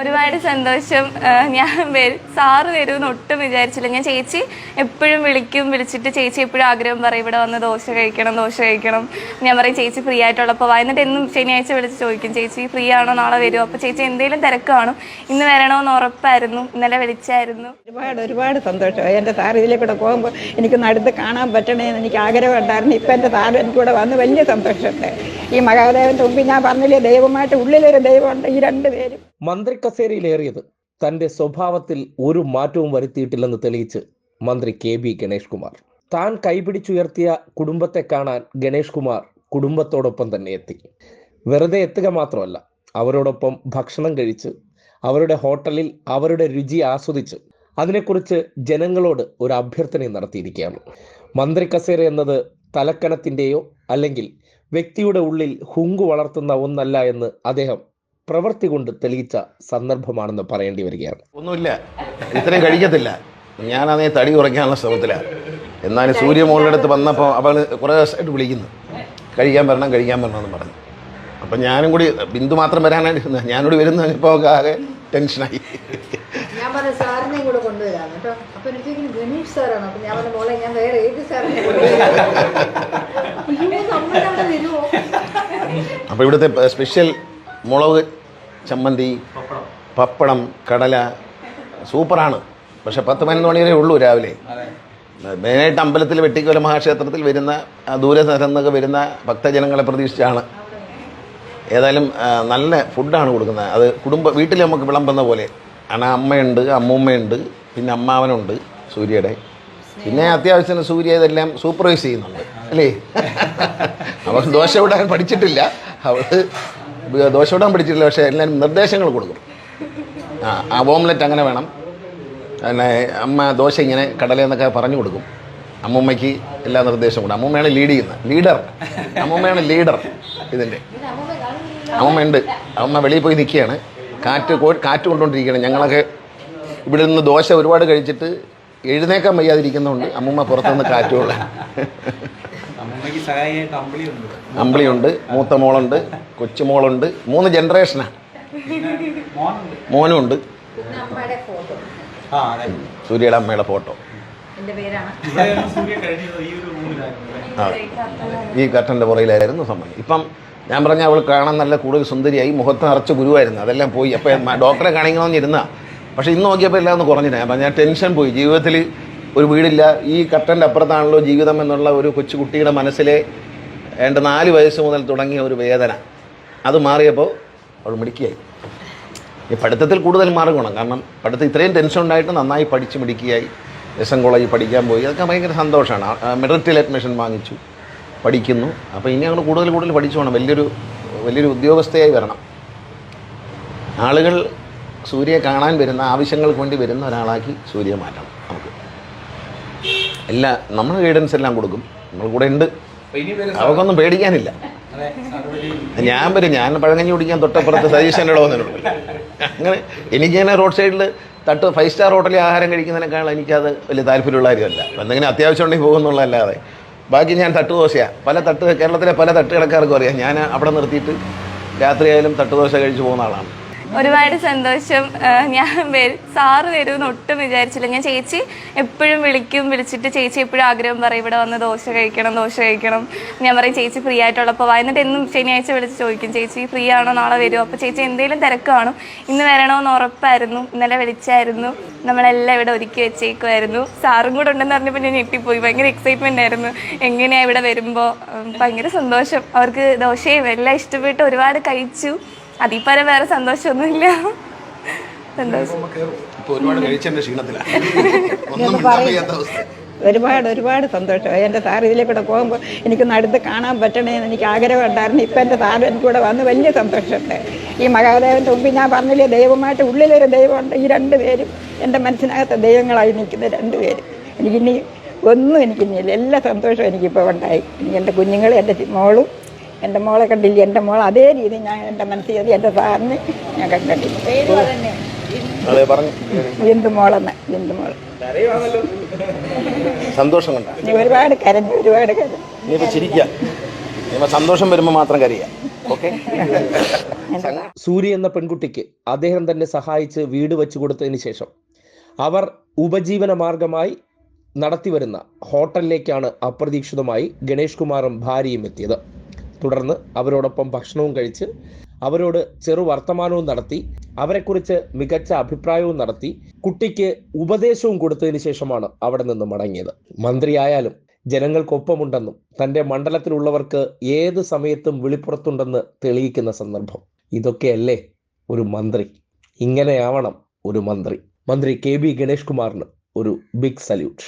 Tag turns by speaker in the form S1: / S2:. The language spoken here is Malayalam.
S1: ഒരുപാട് സന്തോഷം. ഞാൻ വരും വരുമെന്ന് ഒട്ടും വിചാരിച്ചില്ല. ഞാൻ ചേച്ചി എപ്പോഴും വിളിക്കും വിളിച്ചിട്ട് ചേച്ചി എപ്പോഴും ആഗ്രഹം പറയും ഇവിടെ വന്ന് ദോശ കഴിക്കണം ദോശ കഴിക്കണം. ഞാൻ പറയും ചേച്ചി ഫ്രീ ആയിട്ടുള്ളപ്പോൾ വാ എന്നിട്ട് എന്നും ശനിയാഴ്ച വിളിച്ച് ചോദിക്കും ചേച്ചി ഫ്രീ ആണോ? നാളെ വരുമോ അപ്പോൾ ചേച്ചി എന്തെങ്കിലും തിരക്ക് കാണും. ഇന്ന് വരണമെന്ന് ഉറപ്പായിരുന്നു. ഇന്നലെ വിളിച്ചായിരുന്നു.
S2: ഒരുപാട് ഒരുപാട് സന്തോഷം. എന്റെ സാർ ഇതിലെ കൂടെ പോകുമ്പോൾ എനിക്കൊന്ന് അടുത്ത് കാണാൻ പറ്റണേന്ന് എനിക്ക് ആഗ്രഹം ഉണ്ടായിരുന്നു. ഇപ്പം എന്റെ സാർ എനിക്കൂടെ വന്ന് വലിയ സന്തോഷമുണ്ട്. ഈ മഹാദേവന്റെ മുമ്പിൽ ഞാൻ പറഞ്ഞില്ലേ ദൈവമായിട്ട് ഉള്ളിലൊരു ദൈവമുണ്ട്. ഈ രണ്ട് പേരും.
S3: മന്ത്രി കസേരയിലേറിയത് തന്റെ സ്വഭാവത്തിൽ ഒരു മാറ്റവും വരുത്തിയിട്ടില്ലെന്ന് തെളിയിച്ച് മന്ത്രി കെ ബി ഗണേഷ് കുമാർ താൻ കൈപിടിച്ചുയർത്തിയ കുടുംബത്തെ കാണാൻ ഗണേഷ് കുമാർ കുടുംബത്തോടൊപ്പം തന്നെ എത്തി. വെറുതെ എത്തുക മാത്രമല്ല അവരോടൊപ്പം ഭക്ഷണം കഴിച്ച് അവരുടെ ഹോട്ടലിൽ അവരുടെ രുചി ആസ്വദിച്ച് അതിനെക്കുറിച്ച് ജനങ്ങളോട് ഒരു അഭ്യർത്ഥനയും നടത്തിയിരിക്കുകയാണ്. മന്ത്രി കസേര എന്നത് തലക്കണത്തിന്റെയോ അല്ലെങ്കിൽ വ്യക്തിയുടെ ഉള്ളിൽ ഹുങ്കു വളർത്തുന്ന ഒന്നല്ല എന്ന് അദ്ദേഹം പ്രവൃത്തി കൊണ്ട് തെളിയിച്ച സന്ദർഭമാണെന്ന് പറയേണ്ടി വരികയാണ്.
S4: ഒന്നുമില്ല. ഇത്രയും കഴിക്കത്തില്ല. ഞാനതേ തടി കുറയ്ക്കാനുള്ള ശ്രമത്തിലാണ് എന്നാലും സൂര്യ മോളുടെ അടുത്ത് വന്നപ്പോൾ അവൾ കുറേ ദിവസമായിട്ട് വിളിക്കുന്നു. കഴിക്കാൻ വരണം കഴിക്കാൻ വരണം എന്ന് പറഞ്ഞു. അപ്പം ഞാനും കൂടി ബിന്ദു മാത്രം വരാനായിട്ട് ഇരുന്ന ഞാനോട് വരുന്ന ഇപ്പോൾ ആകെ ടെൻഷനായി.
S5: ഞാൻ പറഞ്ഞ സാറിനെ കൂടെ കൊണ്ടുവരാം കേട്ടോ. അപ്പൊ എനിക്ക് ചോദിക്കുന്നു, ഗണേഷ് സാറാണോ. അപ്പൊ ഞാൻ പറഞ്ഞ മോളെ ഞാൻ വേറെ ഏത് സാറിനെ
S4: അപ്പോൾ ഇവിടുത്തെ സ്പെഷ്യൽ മുളക് ചമ്മന്തി പപ്പടം. കടല. സൂപ്പറാണ്. പക്ഷെ പത്ത് പതിനൊന്ന് മണി വരെ ഉള്ളൂ രാവിലെ. മെയിനായിട്ട് അമ്പലത്തിൽ വെട്ടിക്കോല മഹാക്ഷേത്രത്തിൽ വരുന്ന ദൂരെ നിന്നൊക്കെ വരുന്ന ഭക്തജനങ്ങളെ പ്രതീക്ഷിച്ചാണ്. ഏതായാലും നല്ല ഫുഡാണ് കൊടുക്കുന്നത്. അത് കുടുംബ വീട്ടിൽ നമുക്ക് വിളമ്പുന്ന പോലെ. കാരണം അമ്മയുണ്ട് അമ്മൂമ്മയുണ്ട് പിന്നെ അമ്മാവനുണ്ട് സൂര്യയുടെ. പിന്നെ അത്യാവശ്യത്തിന് സൂര്യ ഇതെല്ലാം സൂപ്പർവൈസ് ചെയ്യുന്നുണ്ട്. അല്ലേ? അവൾ ദോശ വിടാൻ പഠിച്ചിട്ടില്ല. അവൾ ദോശ വിടാൻ പഠിച്ചിട്ടില്ല പക്ഷേ എല്ലാവരും നിർദ്ദേശങ്ങൾ കൊടുക്കും. ആ ഓംലെറ്റ് അങ്ങനെ വേണം. പിന്നെ അമ്മ ദോശ ഇങ്ങനെ കടലെന്നൊക്കെ പറഞ്ഞു കൊടുക്കും. അമ്മൂമ്മയ്ക്ക് എല്ലാ നിർദ്ദേശവും കൊടുക്കും. അമ്മൂമ്മയാണ് ലീഡ് ചെയ്യുന്നത്. ലീഡർ അമ്മൂമ്മയാണ് ലീഡർ ഇതിന്റെ അമ്മമ്മയുണ്ട് അമ്മ വെളിയിൽ പോയി നിൽക്കുകയാണ്. കാറ്റ് കാറ്റ് കൊണ്ടുകൊണ്ടിരിക്കുകയാണ്. ഞങ്ങളൊക്കെ ഇവിടെ നിന്ന് ദോശ ഒരുപാട് കഴിച്ചിട്ട് എഴുന്നേക്കാൻ വയ്യാതിരിക്കുന്നതുകൊണ്ട് അമ്മൂമ്മ പുറത്തുനിന്ന് കാറ്റ് കൊള്ളാൻ.
S6: അമ്മയ്ക്ക് സഹായിയായിട്ട് അമ്പിളിയുണ്ട്
S4: മൂത്ത മോളുണ്ട് കൊച്ചുമോളുണ്ട് മൂന്ന് ജനറേഷനാണ്
S6: മോനുണ്ട്.
S4: മോനും ഉണ്ട് സൂര്യയുടെ അമ്മയുടെ ഫോട്ടോ.
S5: എന്റെ പേരാണ്.
S6: സൂര്യ കഴിഞ്ഞത് ഈ
S4: കട്ടന്റെ പുറയിലായിരുന്നു സംഭവം ഇപ്പം ഞാൻ പറഞ്ഞ അവൾ കാണാൻ നല്ല കൂടുതൽ സുന്ദരിയായി മുഖത്ത് നിറച്ച് ഗുരുവായിരുന്നു. അതെല്ലാം പോയി. അപ്പം ഡോക്ടറെ കാണിക്കണമെന്ന് ഇരുന്ന. പക്ഷേ ഇന്ന് നോക്കിയപ്പോൾ എല്ലാം ഒന്ന് കുറഞ്ഞില്ല. അപ്പം ഞാൻ ടെൻഷൻ പോയി. ജീവിതത്തിൽ ഒരു വീടില്ല. ഈ കട്ടന്റെ അപ്പുറത്താണല്ലോ ജീവിതം എന്നുള്ള ഒരു കൊച്ചുകുട്ടിയുടെ മനസ്സിലെ ഏണ്ട നാല് വയസ്സ് മുതൽ തുടങ്ങിയ ഒരു വേദന. അത് മാറിയപ്പോൾ അവൾ മിടുക്കിയായി. ഈ പഠിത്തത്തിൽ കൂടുതൽ മാർക്ക് വേണം കാരണം പഠിത്തം ഇത്രയും ടെൻഷൻ ഉണ്ടായിട്ട് നന്നായി പഠിച്ച് മിടുക്കിയായി. എസ് എൻ കോളേജിൽ പഠിക്കാൻ പോയി. അതൊക്കെ ഭയങ്കര സന്തോഷമാണ്. മെറിറ്റിൽ അഡ്മിഷൻ വാങ്ങിച്ചു. പഠിക്കുന്നു. അപ്പോൾ ഇനി ഞങ്ങൾ കൂടുതൽ കൂടുതൽ പഠിച്ചു പോകണം വലിയൊരു വലിയൊരു ഉദ്യോഗസ്ഥയായി വരണം. ആളുകൾ സൂര്യയെ കാണാൻ വരുന്ന ആവശ്യങ്ങൾക്ക് വേണ്ടി വരുന്ന ഒരാളാക്കി സൂര്യ മാറ്റണം. എല്ലാ നമ്മൾ ഗൈഡൻസ് എല്ലാം കൊടുക്കും. നമ്മൾ കൂടെ ഉണ്ട്. അവർക്കൊന്നും പേടിക്കാനില്ല. ഞാൻ വരും. ഞാൻ പഴങ്കഞ്ഞി കുടിക്കാൻ തൊട്ടപ്പുറത്ത് സജീഷൻ ഇടവന്നിട്ടുണ്ട് അങ്ങനെ എനിക്കിങ്ങനെ റോഡ് സൈഡിൽ തട്ട് ഫൈവ് സ്റ്റാർ ഹോട്ടലിൽ ആഹാരം കഴിക്കുന്നതിനേക്കാൾ എനിക്കത് വലിയ താല്പര്യമുള്ള കാര്യമല്ല. എന്തെങ്കിലും അത്യാവശ്യം ഉണ്ടെങ്കിൽ പോകുന്നുള്ളതല്ലാതെ. ബാക്കി ഞാൻ തട്ടുദോശയാണ് പല തട്ട് കേരളത്തിലെ പല തട്ട് കിടക്കാർക്കും അറിയാം. ഞാൻ അവിടെ നിർത്തിയിട്ട് രാത്രിയായാലും തട്ടുദോശ കഴിച്ച് പോകുന്ന ആളാണ്.
S1: ഒരുപാട് സന്തോഷം. ഞാൻ വരും സാറ് വരുമെന്ന് ഒട്ടും വിചാരിച്ചില്ല. ഞാൻ ചേച്ചി എപ്പോഴും വിളിക്കും വിളിച്ചിട്ട് ചേച്ചി എപ്പോഴും ആഗ്രഹം പറയും ഇവിടെ വന്ന് ദോശ കഴിക്കണം ദോശ കഴിക്കണം. ഞാൻ പറയും ചേച്ചി ഫ്രീ ആയിട്ടുള്ളപ്പോൾ വാ. എന്നും ശനിയാഴ്ച വിളിച്ച് ചോദിക്കും ചേച്ചി ഫ്രീ ആണോ നാളെ വരുമോ അപ്പോൾ ചേച്ചി എന്തെങ്കിലും തിരക്ക് കാണും. ഇന്ന് വരണമെന്ന് ഉറപ്പായിരുന്നു. ഇന്നലെ വിളിച്ചായിരുന്നു. നമ്മളെല്ലാം ഇവിടെ ഒരുക്കി വെച്ചേക്കുമായിരുന്നു സാറും കൂടെ ഉണ്ടെന്ന് പറഞ്ഞപ്പോൾ ഞാൻ ഞെട്ടിപ്പോയി. ഭയങ്കര എക്സൈറ്റ്മെന്റ് ആയിരുന്നു. എങ്ങനെയാണ് ഇവിടെ വരുമ്പോൾ ഭയങ്കര സന്തോഷം. അവർക്ക് ദോശയും എല്ലാം ഇഷ്ടപ്പെട്ട് ഒരുപാട് കഴിച്ചു. അതിൽ പരം വേറെ സന്തോഷമൊന്നുമില്ല. സന്തോഷം.
S4: ഒരുപാട്
S2: ഒരുപാട് സന്തോഷം. സന്തോഷമായി എന്റെ സാർ ഇതിലേക്കൂടെ കൂടെ പോകുമ്പോൾ എനിക്ക് അടുത്ത് കാണാൻ പറ്റണേന്ന് എനിക്ക് ആഗ്രഹം ഉണ്ടായിരുന്നു. ഇപ്പം എന്റെ സാർ എനിക്കൂടെ വന്ന് വലിയ സന്തോഷമുണ്ട്. ഈ മഹാദേവന്റെ മുമ്പിൽ ഞാൻ പറഞ്ഞില്ലേ ദൈവമായിട്ട് ഉള്ളിലൊരു ദൈവമുണ്ട്. ഈ രണ്ട് പേരും എന്റെ മനസ്സിനകത്ത് ദൈവങ്ങളായി നിൽക്കുന്ന രണ്ട് പേരും. എനിക്കിനി ഒന്നും എനിക്കിനിയില്ല എല്ലാ സന്തോഷവും എനിക്കിപ്പോൾ ഉണ്ടായി. എനിക്ക് എന്റെ കുഞ്ഞുങ്ങളും എന്റെ മോളും എന്റെ മോളെ കണ്ടില്ല? എന്റെ മോൾ അതേ രീതി ഞാൻ എന്റെ മനസ്സിൽ ചെയ്ത് എന്റെ സാറിന് ഞാൻ കണ്ടില്ല
S4: അതെ പറഞ്ഞു.
S2: ബിന്ദു മോളെന്ന്? ബിന്ദു മോൾ
S4: സന്തോഷം കൊണ്ട്.
S2: നീ ഒരുപാട് കരഞ്ഞു ഒരുപാട് കരഞ്ഞു.
S4: ഇനിയിപ്പോൾ സന്തോഷം വരുമ്പോൾ മാത്രം
S2: എന്റെ
S3: സൂര്യ എന്ന പെൺകുട്ടിക്ക് അദ്ദേഹം തന്നെ സഹായിച്ച് വീട് വെച്ചു കൊടുത്തതിന് ശേഷം അവർ ഉപജീവന മാർഗമായി നടത്തിവരുന്ന ഹോട്ടലിലേക്കാണ് അപ്രതീക്ഷിതമായി ഗണേഷ് കുമാറും ഭാര്യയും എത്തിയത്. തുടർന്ന് അവരോടൊപ്പം ഭക്ഷണവും കഴിച്ച് അവരോട് ചെറു വർത്തമാനവും നടത്തി അവരെക്കുറിച്ച് മികച്ച അഭിപ്രായവും നടത്തി കുട്ടിക്ക് ഉപദേശവും കൊടുത്തതിന് ശേഷമാണ് അവിടെ നിന്ന് മടങ്ങിയത്. മന്ത്രിയായാലും ജനങ്ങൾക്കൊപ്പമുണ്ടെന്നും തന്റെ മണ്ഡലത്തിലുള്ളവർക്ക് ഏത് സമയത്തും വിളിപ്പുറത്തുണ്ടെന്ന് തെളിയിക്കുന്ന സന്ദർഭം. ഇതൊക്കെയല്ലേ ഒരു മന്ത്രി? ഇങ്ങനെയാവണം ഒരു മന്ത്രി. മന്ത്രി കെ ബി ഗണേഷ് കുമാറിന് ഒരു ബിഗ് സല്യൂട്ട്.